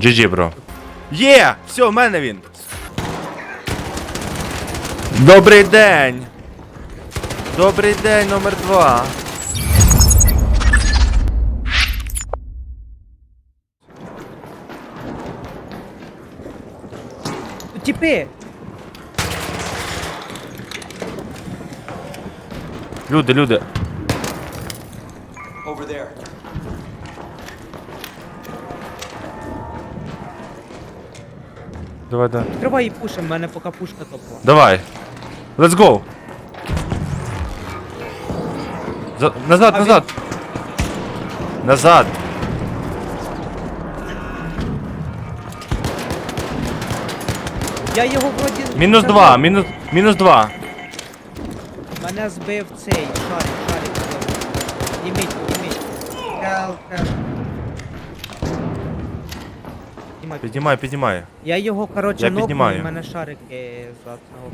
GG, бро. Є! Все, в мене він. Добрий день! Добрий день, номер два. Тіпи! Люди, люди. Over there. Давай, давай. Відкривай і пушим, в мене поки пушка топла. Давай. Let's go. За... Назад, А назад. Назад. Я його вроді... Мінус це два, мінус, мінус два. Мене збив цей шарик, шарик. Іміть, іміть. Хел, хел. Піднімай. Піднімай, піднімай. Я його, коротше, Я піднімаю. і в мене шарики за цього.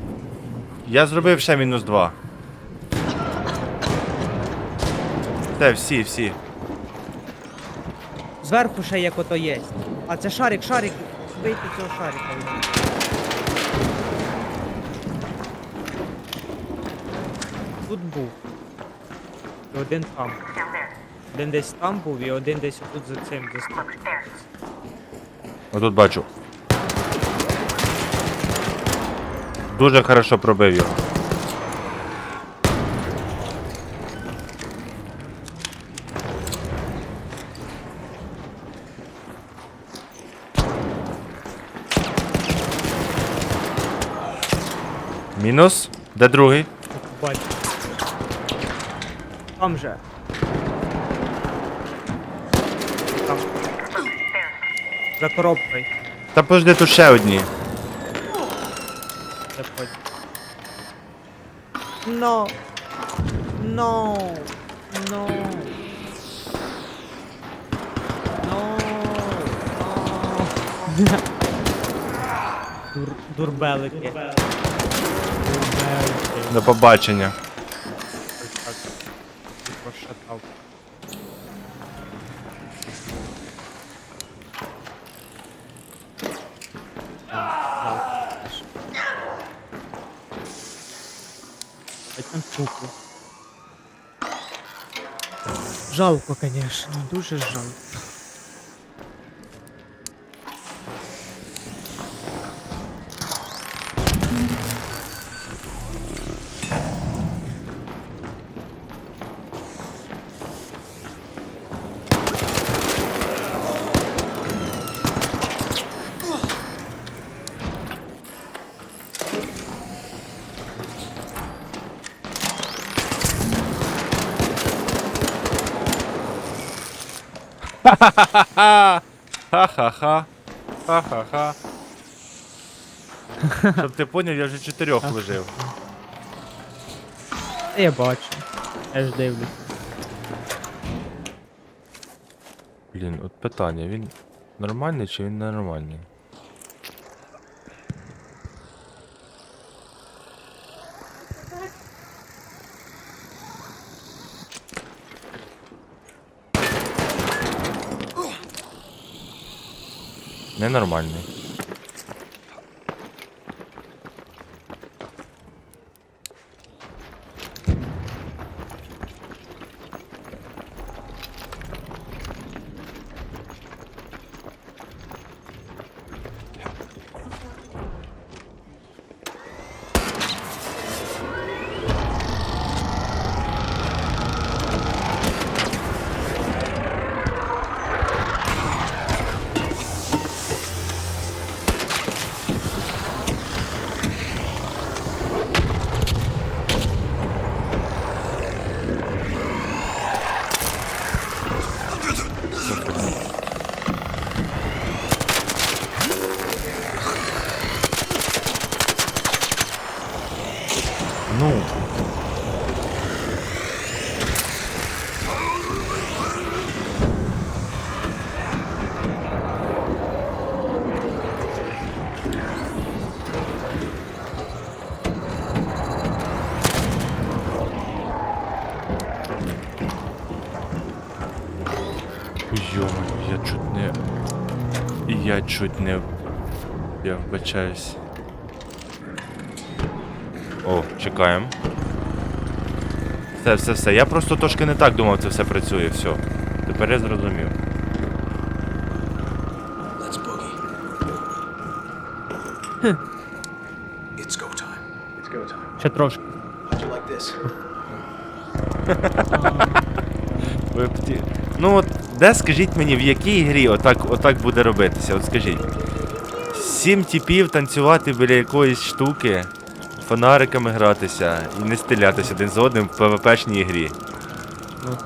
Я зробив ще мінус два. Все, всі, всі. Зверху ще як ото є. А це шарик, шарик. Вийти цього шарика. Тут був. І один там. Один десь там був і один десь тут за цим за столом. Отут бачу. Дуже хорошо пробив його. Мінус. Де другий? Бачу. Там же. За коробкою. Та подожди, тут ще одні. Заходь. No. No. No. No. No. Дур, дурбелики. Дурбелики. До побачення. Ось так. І Прошатав. Хоть. Жалко, конечно, дуже жалко. Ха-ха-ха. Ха-ха-ха. Щоб ти поняв, я вже чотирьох вижив. Я бачу. Я ж дивлюсь. Блін, от питання, він нормальний чи він ненормальний? Ненормальний. Йо, я чуть не... Я чуть не. Я вбачаюсь. О, чекаємо. Все, все, все. Я просто трошки не так думав, це все працює, все. Тепер я зрозумів. It's go time. It's go time. Ще трошки. How'd you like this? Ви б ті- от, де скажіть мені, в якій грі отак, отак буде робитися? От скажіть. Сім типів танцювати біля якоїсь штуки, фонариками гратися і не стрілятися один з одним в ПВПшній грі. Ну.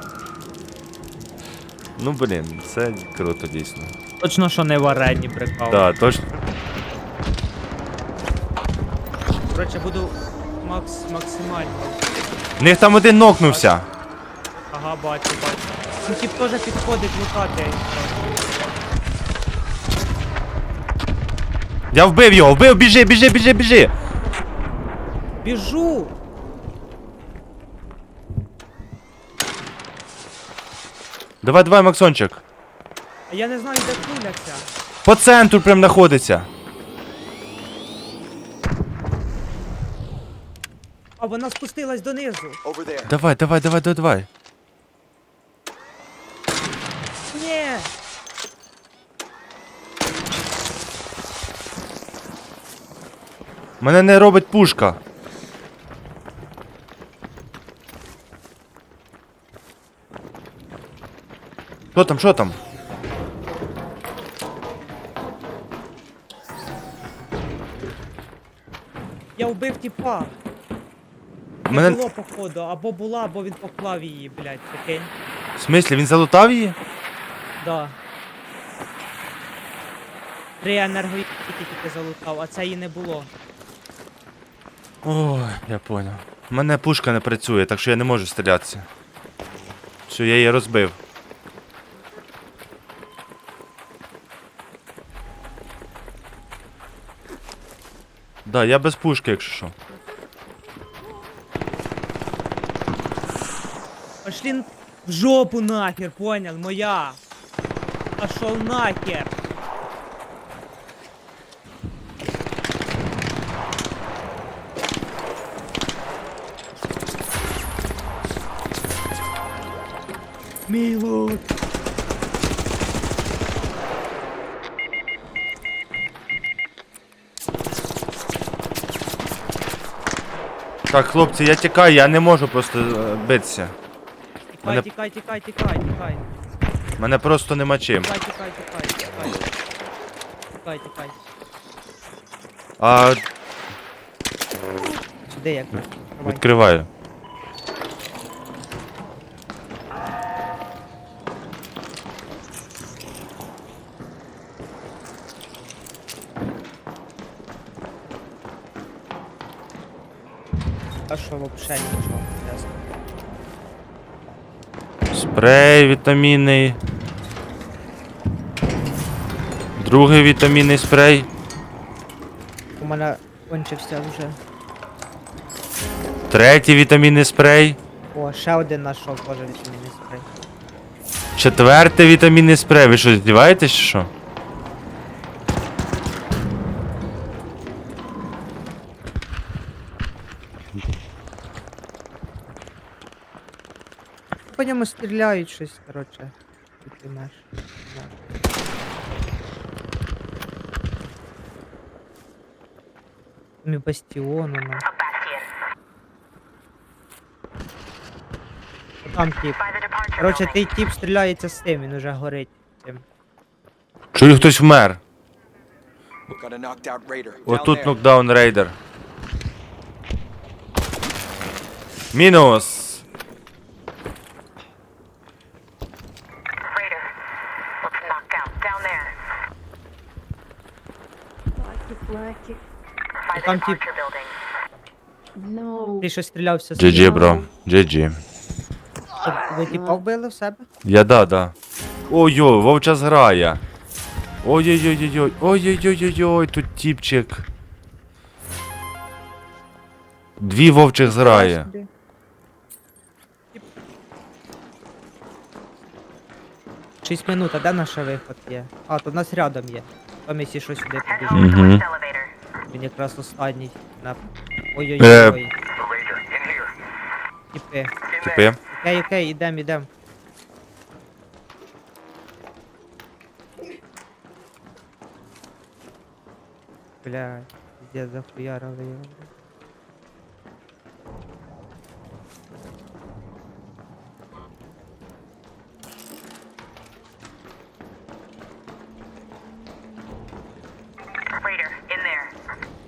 Ну блін, це круто дійсно. Точно, що не в арені прикол. Так, точно. Коротше, буду макс, максимально. В них там один нокнувся. Ага, бачу, бачу. Ну тип теж підходить лутати. Я вбив його, вбив, біжи, біжи, біжи, біжи. Біжу! Давай, давай, Максончик. А я не знаю, де куля ця. По центру прям знаходиться. А вона спустилась донизу. Over there. Давай, давай, давай, давай, давай. Ні! Мене не робить пушка. Що там, що там? Я вбив тіпа. Не було походу, або була, або він поклав її, блядь, прикинь. В смислі, він залутав її? Да. Три енергоїки тільки залутав, а це її не було. Ой, я понял. У мене пушка не працює, так що я не можу стрілятися. Все, я її розбив. Да, я без пушки, якщо що. Пошли в жопу нахер, понял, моя. Пошел нахер. Так, хлопці, я тікаю, я не можу просто е, битися. Тікай, Мене- тікай, тікай, тікай, тікай. Мене просто нема чим. Тікай, тікай, тікай, тікай. Тікай, тікай. А Сюди як? Давай. відкриваю. А що вообще нічого. Спрей вітамінний. Другий вітамінний спрей. У мене кончився вже. Третій вітамінний спрей. О, ще один знайшов, теж вітамінний спрей. Четвертий вітамінний спрей. Ви що, здіваєтесь чи що? По стріляють щось, коротше. Знаєш. Мі бастіону, ну. Там тип. Коротше, той тип стріляється з тим, він уже горить. Тим. Чую, хтось вмер. Отут нокдаун рейдер. Мінус. Raider. Looks knocked out. Down there. By the Там тип. No. Ти що стрілявся з GG, бро. GG. Ви типа вбили в себе? Я да, да. Ой-ой, вовча зграя. Ой-ой-ой-ой-ой. Ой-ой-ой-ой-ой, тут тіпчик. Дві вовчих. Сюди. Шість минут, а де наш виход є? А, тут у нас рядом є. Там якщо щось сюди побіжить. home Він якраз останній. На... Е. Ой-ой-ой. The Raider, in here. Тіпи. In there. Типи. Окей, окей, ідем, ідем. Бля, пиздец, захуярили його.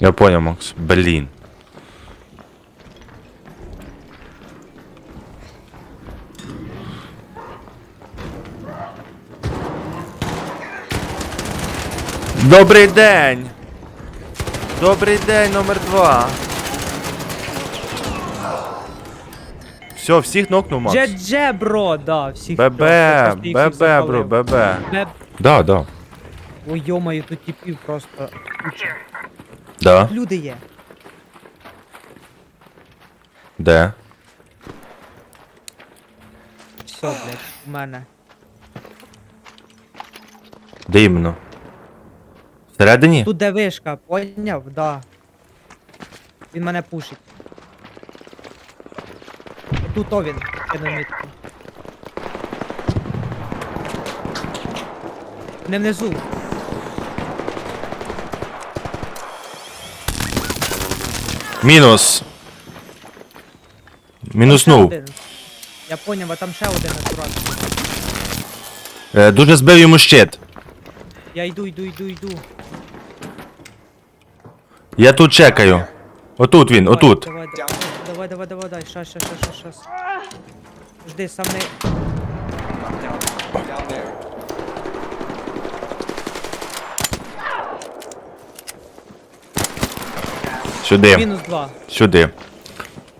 Я понял, Макс. Блін. Добрий день! Добрий день, номер два. Все, всіх нокнув, Макс. Дже-дже, бро, да, всіх. Всіх бебе, бро, бебе. Да, да. Ой, йомаю, тут типів просто. Here. Да. Люди є. Де? Все, блядь, у мене. Де іменно? Всередині? Тут де вишка, поняв? Да. Він мене пушить. Тут о він, кинув мітку. Не внизу. Мінус. Мінуснув. Я поняв, а там ще один акурат. Е, дуже збив йому щит. Я йду, йду, йду, йду. Я тут чекаю. Отут він, Давай, отут. Давай, давай, давай, давай, давай, давай, щас, щас, щас, щас, щас. Жди, сам не... Down there. Сюди. Мінус два. Сюди.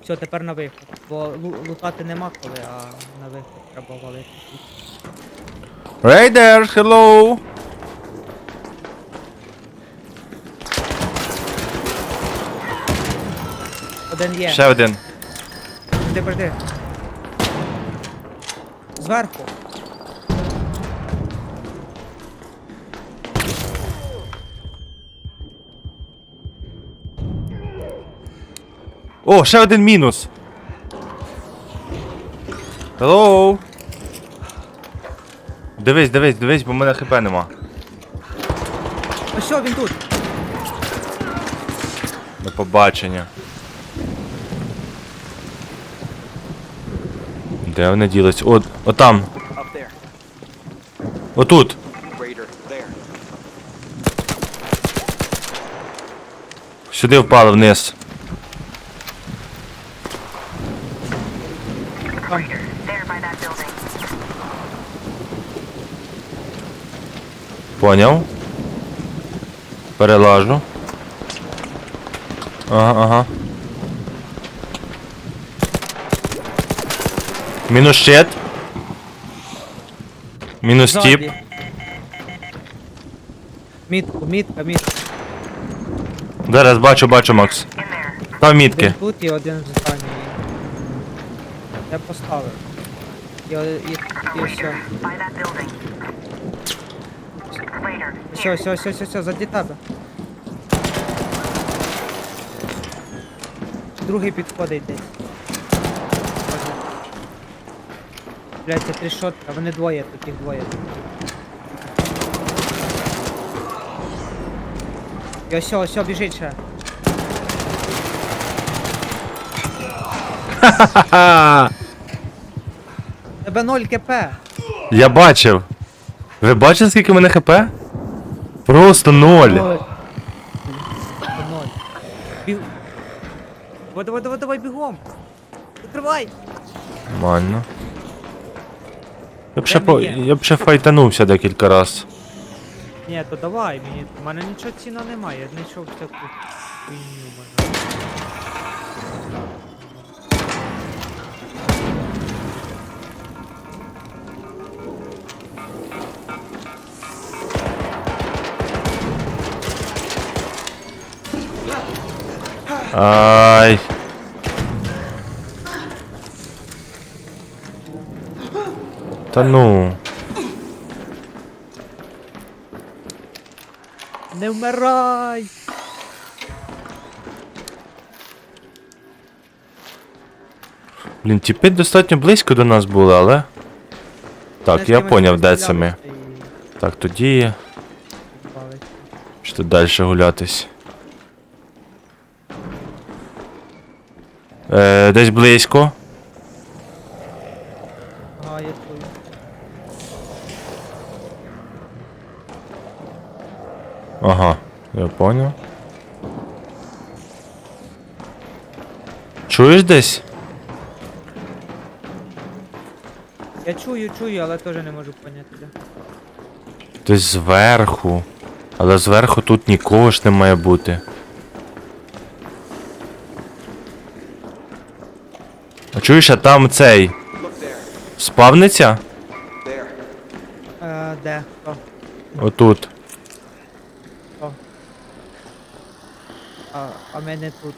Все, тепер на виход. Бо лу- лутати нема коли, а на виход треба валити. Рейдер, hello. Один є. Ще один. Де пожди. Зверху. О, ще один мінус. Hello. Дивись, дивись, дивись, бо в мене хп нема. Ось що, він тут. До побачення. Де вони ділись? О, отам. Отут. Сюди впали вниз. Raider, there by that building. Поняв. Перелажу. Ага, ага. Мінус щит. Мінус тіп. Ззаді. Мітку, мітка, мітка. Зараз бачу, бачу, Макс. Там мітки. тут і один в зданні. Я поставив. О- і, і все. Все, все, все, все, все, заді тебе. Другий підходить десь. Блять, це три шотка, вони двоє, тут їх двоє. Ось, ось, ось, біжить ще. Тебе 0 КП. Я бачив. Ви бачите, скільки в мене хп? Просто ноль. Ноль. Ноль. Біг... Давай, давай, давай, давай, бігом. Закривай. Нормально. Я б ще, Де по... я б ще файтанувся декілька раз. Ні, то давай, мені. У мене нічого ціна немає, я знайшов всяку хуйню. Ай. Та ну. Не вмирай! Блін, тіпи достатньо близько до нас були, але. Так, я поняв, де це ми. Так, тоді. Що далі гулятись? Е, десь близько. Ага, я чую. Ага, я поняв. Чуєш десь? Я чую, чую, але теж не можу поняти. де. Десь зверху. Але зверху тут нікого ж не має бути. Чуєш, а там цей. Спавниться? Е, де? Хто? Отут. А мене тут.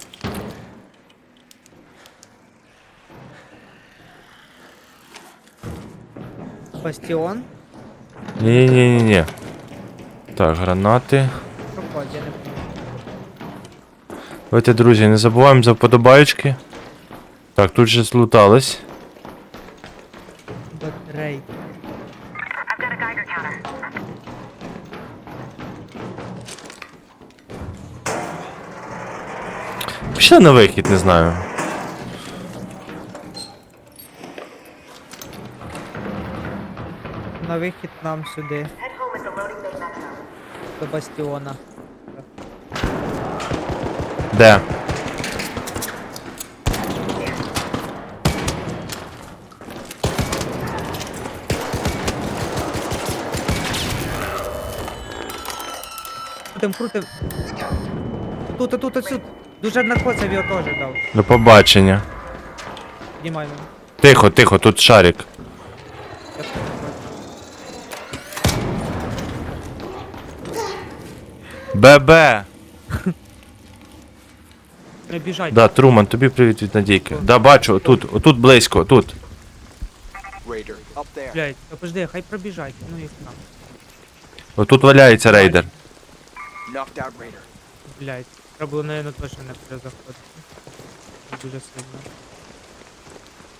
Бастіон? Ні-ні-ні-ні. Так, гранати. Проходь, я не. Давайте, друзі, не забуваємо за вподобаючки. Так, тут же злутались. Батарей. I've got a Geiger counter. Пішли на вихід, не знаю. На вихід нам сюди, до бастіона. Де? Крутим, крутим. Тут, тут, тут, тут. Дуже накоцав його теж дав. До побачення. Піднімаємо. Тихо, тихо, тут шарик. ББ! Не. Да, Труман, тобі привіт від Надійки. Да, бачу, отут, отут близько, тут. Блять, подожди, хай пробіжать. Ну їх там. Отут валяється рейдер. Knocked out Raider. Блять. Треба було, наверное, точно не перезаходити. Дуже сильно.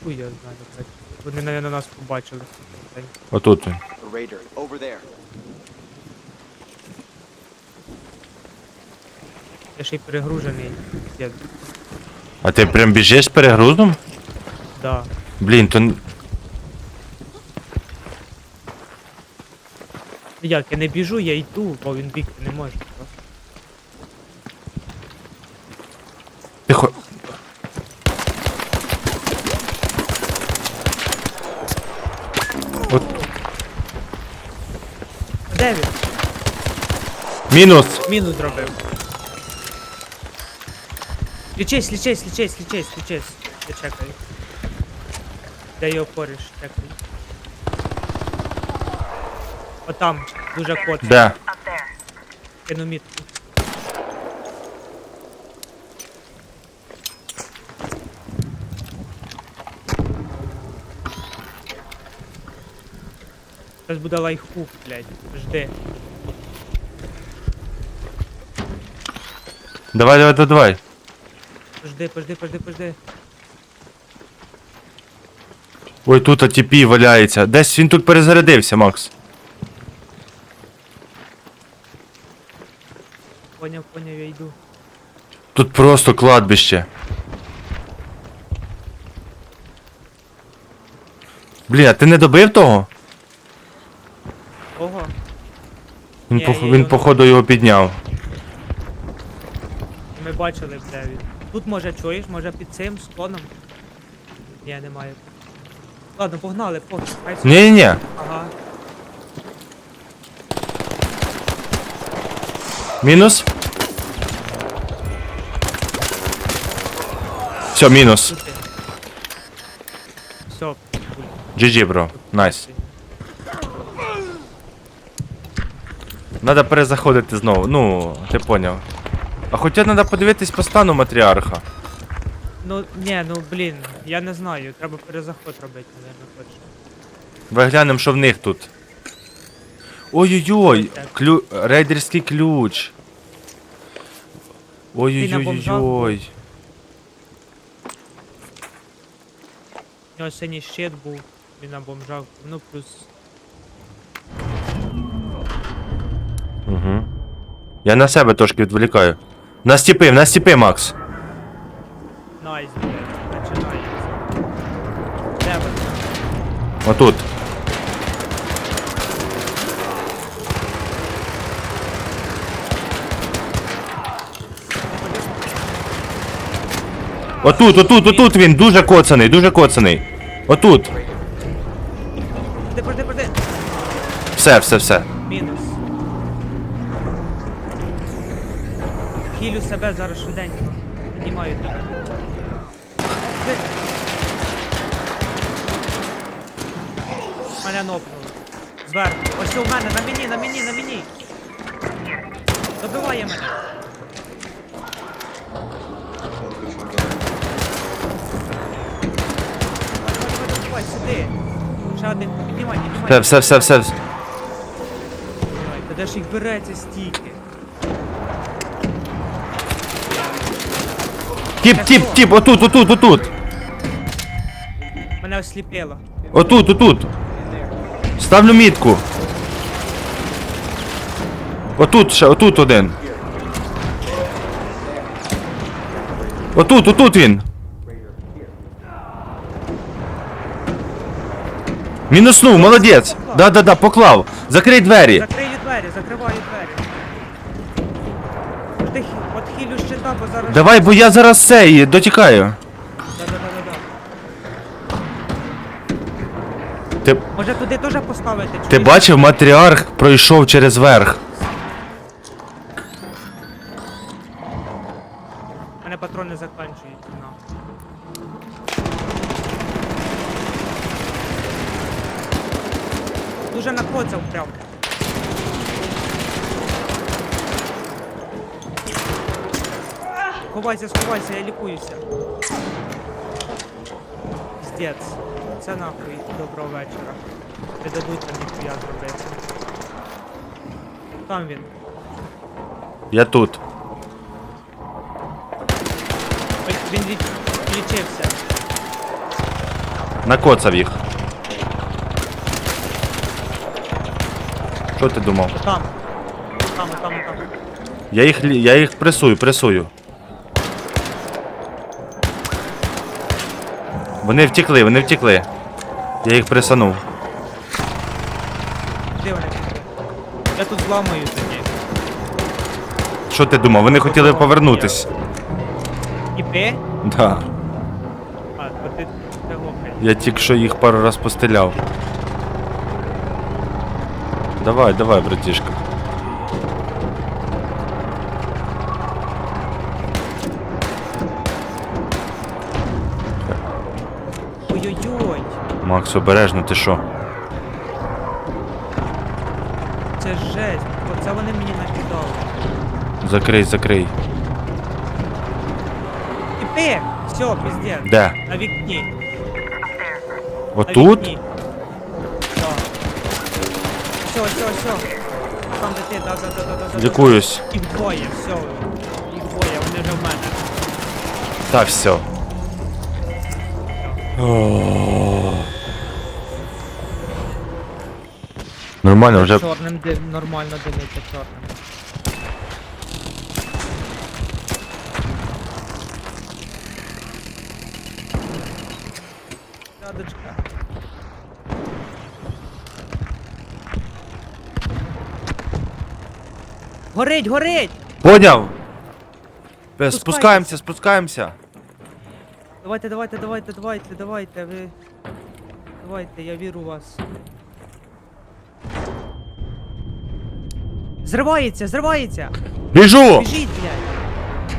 Хуй я знаю, блять. Вони, наверное, нас побачили. Отут він. Raider. Over there. Я ще й перегружений. Дід. А ти прям біжиш з перегрузом? Да. Блін, то. н- Як, я не біжу, я йду, бо він бігти не може. Тихо. От. Де він? Мінус! Мінус зробив. Лічись, лічись, лічись, лічись, лічись. Я чекаю. Де його кореш, чекаю. Отам, дуже кот. Де? Up there. Кину мітку. Зараз буде лайфхук, блядь. Жди. Давай, давай, давай, давай. Пожди, пожди, пожди, пожди. Ой, тут ATP валяється. Десь він тут перезарядився, Макс. Поняв, поняв, я йду. Тут просто кладбище. Блін, а ти не добив того? Він, Ні, пох... я він походу його підняв. Ми бачили, де він. Тут може чуєш, може під цим склоном. Ні, немає. Ладно, погнали, погнали. Хай собі. Ні-ні-ні. Ага. Мінус. Все, мінус. Все. GG, бро. Найс. Надо перезаходити знову. Ну, ти поняв. А хоча треба подивитись по стану матріарха. Ну, ні, ну блін, я не знаю, треба перезаход робити, наверное, точно. Давай глянемо, що в них тут. Ой-ой-ой, клю... рейдерський ключ. Ой-ой-ой-ой. У нього синій щит був, він на бомжах, ну плюс. Угу. Я на себе трошки відволікаю. Нас тіпи, нас тіпи, Макс. Найс, блядь, починається. Де ви? Отут. Отут, отут, отут він, дуже коцаний, дуже коцаний. Отут. Де, де, де, Все, все, все. Мінус. Хілю себе зараз швиденько. Піднімаю тебе. Мене нокнули. Зверху. Ось у мене, на мені, на мені, на мені. Добиває мене. Давай, давай, давай, сюди. Ще один. Піднімай, піднімай. Все, все, все, все. Та де ж їх береться стільки? Тіп, тіп, тіп, отут, отут, отут. Мене осліпило. Отут, отут. Ставлю мітку. Отут ще, отут один. Отут, отут він. Мінуснув, молодець. Да-да-да, поклав. Закрий двері. Давай, бо я зараз цей дотікаю. Да-да-да-да-да. Ти, Може туди теж поставити? ти чуєш? бачив, матріарх пройшов через верх. У мене патрони закінчуються. На. Дуже накоцав прям. Ховайся, сховайся, я лікуюся. Піздець. Це нахуй доброго вечора. Не дадуть там ніхуя зробити. Там він. Я тут. Ой, Він ліч... лічився. Накоцав їх. Що ти думав? Там. Там, там, там. Я їх, лі- я їх пресую, пресую. Вони втекли, вони втекли. Я їх пресанув. Де вони? Я тут зламаю тоді. Що ти думав? Вони хотіли повернутись. Да. А, то ти ти лопай. Я тільки що їх пару раз постріляв. Давай, давай, братішка. Макс, обережно, ти що? Це жесть. Оце вони мені накидали. Закрий, закрий. Іпи! Все, піздець. Де? На вікні. Отут? Все, все, все. Там де ти, да, да, да, да, да, да. Лікуюсь. Їх двоє, все. Їх двоє, вони вже в мене. Та все. Нормально, вже Чорним дим, нормально дивиться чорним. Рядочка. Горить, горить! Поняв? Е, Спускаємося, спускаємося. Давайте, давайте, давайте, давайте, давайте, ви. Давайте, я вірю в вас. Зривається, зривається! Біжу! Біжіть, блядь!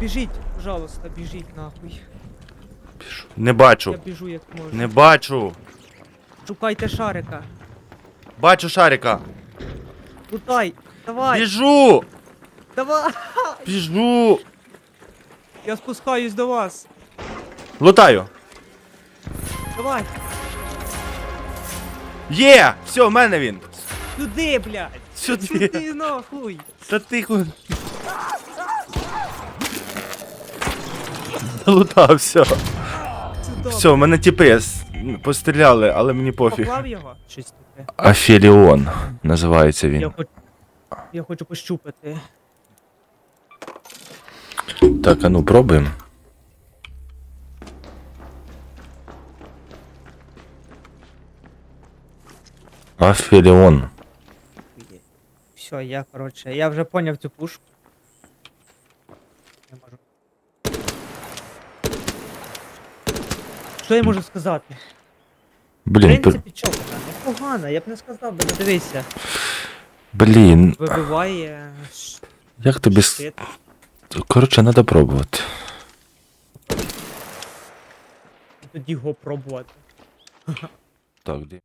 Біжіть, пожалуйста, біжіть нахуй. Не бачу. Я біжу як можу. Не бачу. Шукайте шарика. Бачу шарика. Лутай! Давай! Біжу! Давай! Біжу! Я спускаюсь до вас! Лутаю. Давай! Є! Все, в мене він. Сюди, блядь! Сюди. Сюди, нахуй! Та тихо. Залутався. Сюди. Все, в мене тіпи постріляли, але мені пофіг. Поклав його? Щось таке. Афіліон називається Я він. хочу... Я хочу пощупати. Так, а ну пробуємо. Афіліон. Все, я, коротше, я вже поняв цю пушку. Не можу. Що я можу сказати? В Блін, пр- принципі, чого вона? Непогана, я б не сказав, бо дивися. блін, Вибиває ш- як тобі. с- щит. Коротше, треба пробувати. Тоді його пробувати. Так, де.